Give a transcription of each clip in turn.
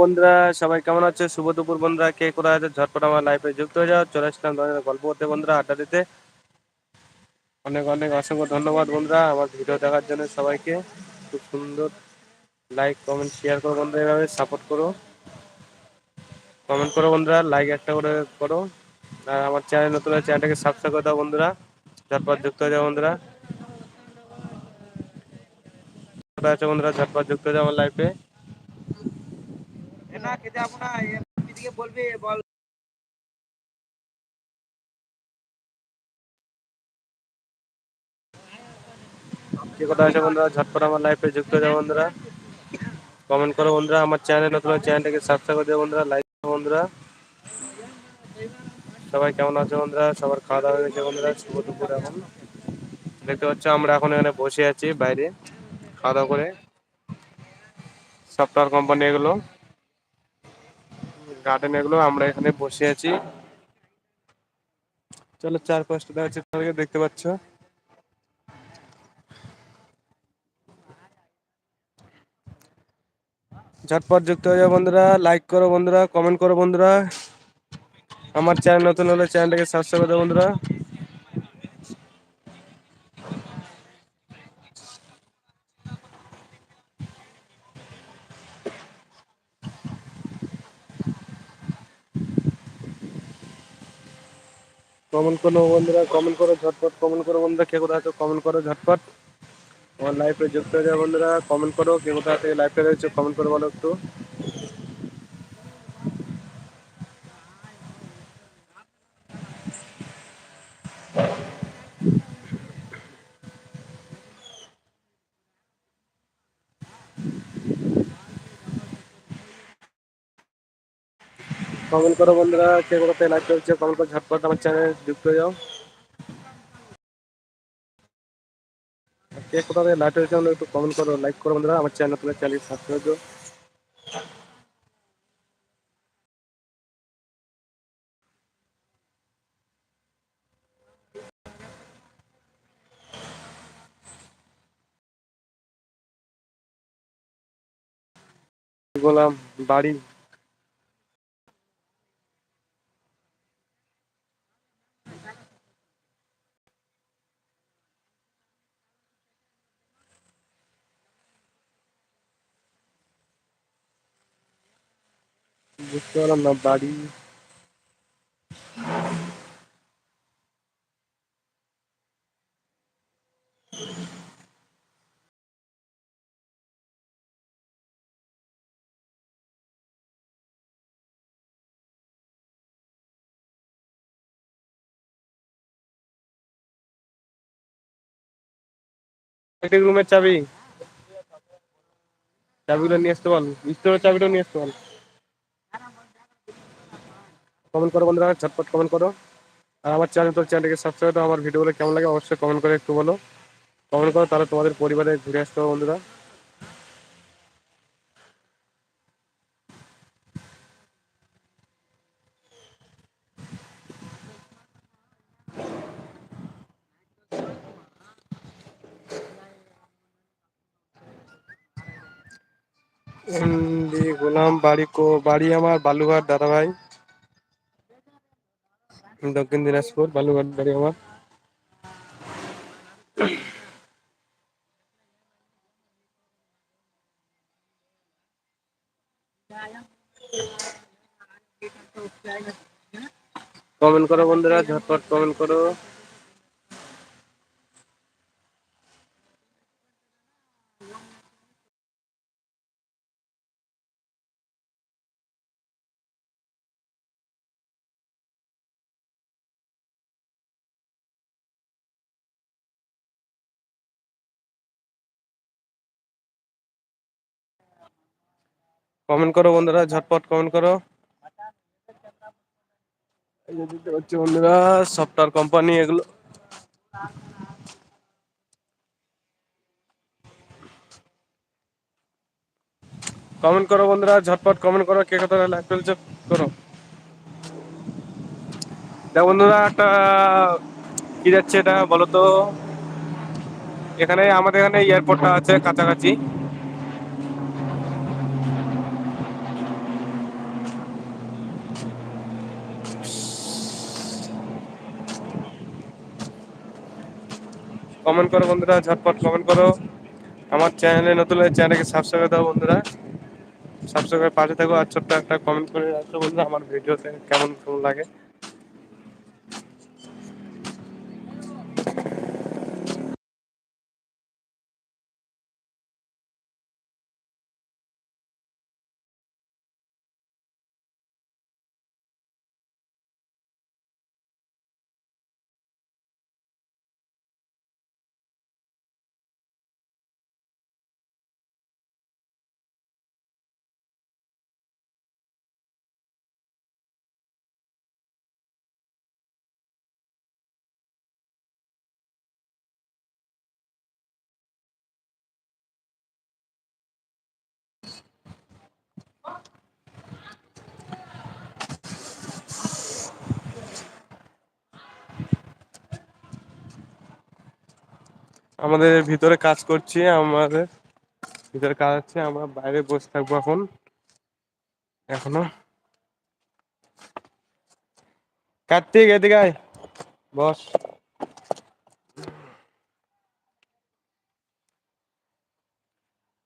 বন্ধুরা, সবাই কেমন আছে? শুভ দুপুর বন্ধুরা, কে কোথায় আছে? ঝটপট আমার লাইফে যুক্ত হয়ে যাও, চলে আসলাম তোমাদের গল্প করতে বন্ধুরা, আড্ডা দিতে। অনেক অনেক অসংখ্য ধন্যবাদ বন্ধুরা আমার ভিডিও দেখার জন্য সবাইকে। খুব সুন্দর লাইক কমেন্ট শেয়ার করো বন্ধুরা, এভাবে সাপোর্ট করো। কমেন্ট করো বন্ধুরা লাইক একটা করে করো। আর আমার চ্যানেল নতুন চ্যানেলটাকে সাবস্ক্রাইব করে দাও বন্ধুরা। ঝটপট যুক্ত হয়ে যাও বন্ধুরা। আছে বন্ধুরা, ঝটপট যুক্ত হয়ে যাও আমার লাইফে না, খেতে যাব না দিদিকে বলবি, বল। কে কোথায় আছে বন্ধুরা? ঝটপট আমার লাইফে যুক্ত হয়ে যাও বন্ধুরা। কমেন্ট করো বন্ধুরা, আমার চ্যানেল নতুন চ্যানেলটাকে সাবস্ক্রাইব করে দিও বন্ধুরা লাইক বন্ধুরা। সবাই কেমন আছে বন্ধুরা? সবার খাওয়া দাওয়া হয়ে গেছে বন্ধুরা, শুভ দুপুর এখন। দেখতে পাচ্ছ, আমরা এখন এখানে বসে আছি বাইরে, খাওয়া দাওয়া করে। সফটওয়্যার কোম্পানি এগুলো। গার্ডেন এগুলো আমরা এখানে বসে আছি। চলো চার পাঁচটা দেখা যাচ্ছে দেখতে পাচ্ছ? ঝটপট যুক্ত হয়ে যাও বন্ধুরা লাইক করো বন্ধুরা কমেন্ট করো বন্ধুরা। আমার চ্যানেল নতুন হলে চ্যানেলটাকে সাবস্ক্রাইব করে বন্ধুরা। কমেন্ট করো বন্ধুরা, কমেন্ট করো ঝটপট, কমেন্ট করো বন্ধুরা, কে কোথা আছো কমেন্ট করো ঝটপট। আমার লাইফে যুক্ত হয়ে যাও বন্ধুরা, কমেন্ট করো, কে কোথা থেকে লাইফে রয়েছে, কমেন্ট করে বলো একটু। কমেন্ট করো বন্ধুরা, কে কোথা থেকে লাইভ চলছে কমেন্ট করো, ঝটপট আমার চ্যানেলে যুক্ত হয়ে যাও। কে কোথা থেকে লাইভ চলছে একটু কমেন্ট করো লাইক করো বন্ধুরা, আমার চ্যানেল তুলে চ্যানেল সাবস্ক্রাইব করো। গোলাম বাড়ি। বুঝতে পারলাম না, বাড়ি। রুমের চাবি। চাবিগুলো নিয়ে আসতে বল। স্টোরের চাবিটা নিয়ে আসতে বল। কমেন্ট করো বন্ধুরা, ঝটপট কমেন্ট করো। আর আমার চ্যানেল তোর চ্যানেলকে সাবস্ক্রাইব করো, আমার ভিডিওগুলো কেমন লাগে অবশ্যই কমেন্ট করে একটু বলো। কমেন্ট করো, তাহলে তোমাদের পরিবারে ঘুরে আসতে হবে বন্ধুরা। বাড়ি কো বাড়ি আমার বালুঘাট দাদা ভাই দক্ষিণ দিনাজপুর বালুঘাট বাড়ি আমার কমেন্ট করো বন্ধুরা ঝটপট কমেন্ট করো। কমেন্ট করো বন্ধুরা, ঝটপট কমেন্ট করো। বন্ধুরা সফটওয়্যার কোম্পানি এগুলো। কমেন্ট করো বন্ধুরা, ঝটপট কমেন্ট করো, কে কথা লাইভ চলছে, করো। দেখ বন্ধুরা, একটা কি যাচ্ছে এটা বলো তো? এখানে আমাদের এখানে এয়ারপোর্টটা আছে কাছাকাছি। কমেন্ট করো বন্ধুরা, ঝটপট কমেন্ট করো। আমার চ্যানেলে নতুন চ্যানেলকে সাবস্ক্রাইব করে দাও বন্ধুরা। সাবস্ক্রাইব করে পাশে থাকো আর ছোট্ট একটা কমেন্ট করে রাখো বন্ধুরা, আমার ভিডিওতে কেমন কেমন লাগে। আমাদের ভিতরে কাজ করছি, আমাদের ভিতরে কাজ হচ্ছে, আমরা বাইরে বসে থাকব এখন। এখনও। কার্তিক, এদিকে বস।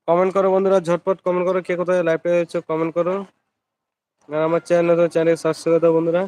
কমেন্ট করো বন্ধুরা, ঝটপট কমেন্ট করো, কে কোথায় লাইভে হচ্ছে কমেন্ট করো। আর আমার চ্যানেল চ্যানেল সাবস্ক্রাইব করে বন্ধুরা।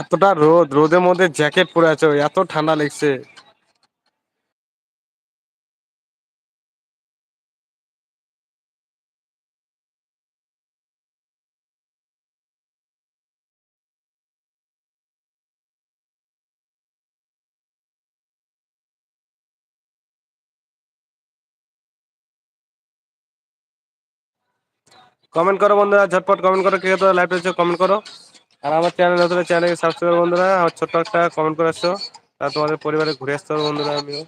এতটা রোদ, রোদের মধ্যে জ্যাকেট পরে আছো, এত ঠান্ডা লাগছে। কমেন্ট করো বন্ধুরা, ঝটপট কমেন্ট করো, কে কোথায় লাইভে হচ্ছে কমেন্ট করো। আর আমার চ্যানেল নতুন চ্যানেলকে সাবস্ক্রাইব করো বন্ধুরা। আমার ছোট্ট একটা কমেন্ট করে আসছো তা তোমাদের পরিবারে ঘুরে আসতে হবে বন্ধুরা, আমিও।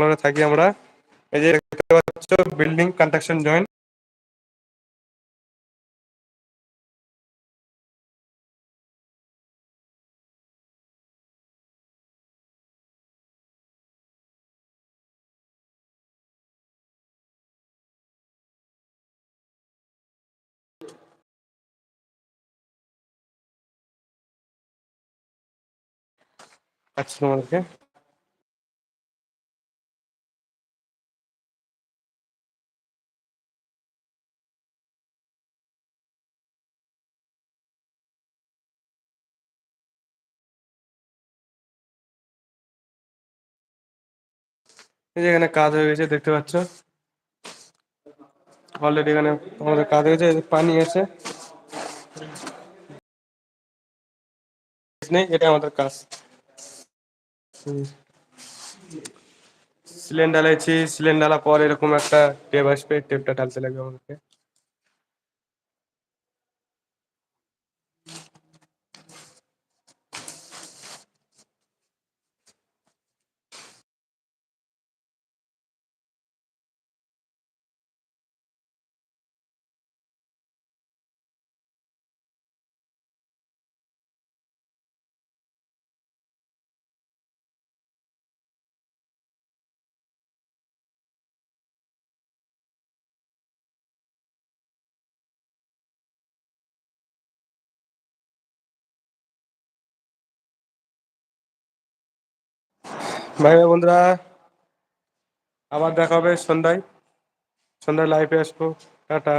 ফ্লোরে থাকি আমরা। এই যে দেখতে পাচ্ছ বিল্ডিং কনস্ট্রাকশন জয়েন আচ্ছা তোমাদেরকে। এই যে এখানে কাজ হয়ে গেছে, দেখতে পাচ্ছ? অলরেডি এখানে আমাদের কাজ হয়েছে পানি আছে। নেই এটা আমাদের কাজ। সিলিন্ডার আছি সিলিন্ডার পর এরকম একটা টেপ আসবে টেপটা ঢালতে লাগবে আমাদেরকে। ভাই ভাই বন্ধুরা আবার দেখা হবে সন্ধ্যায়। সন্ধ্যায় লাইভে আসব। টাটা।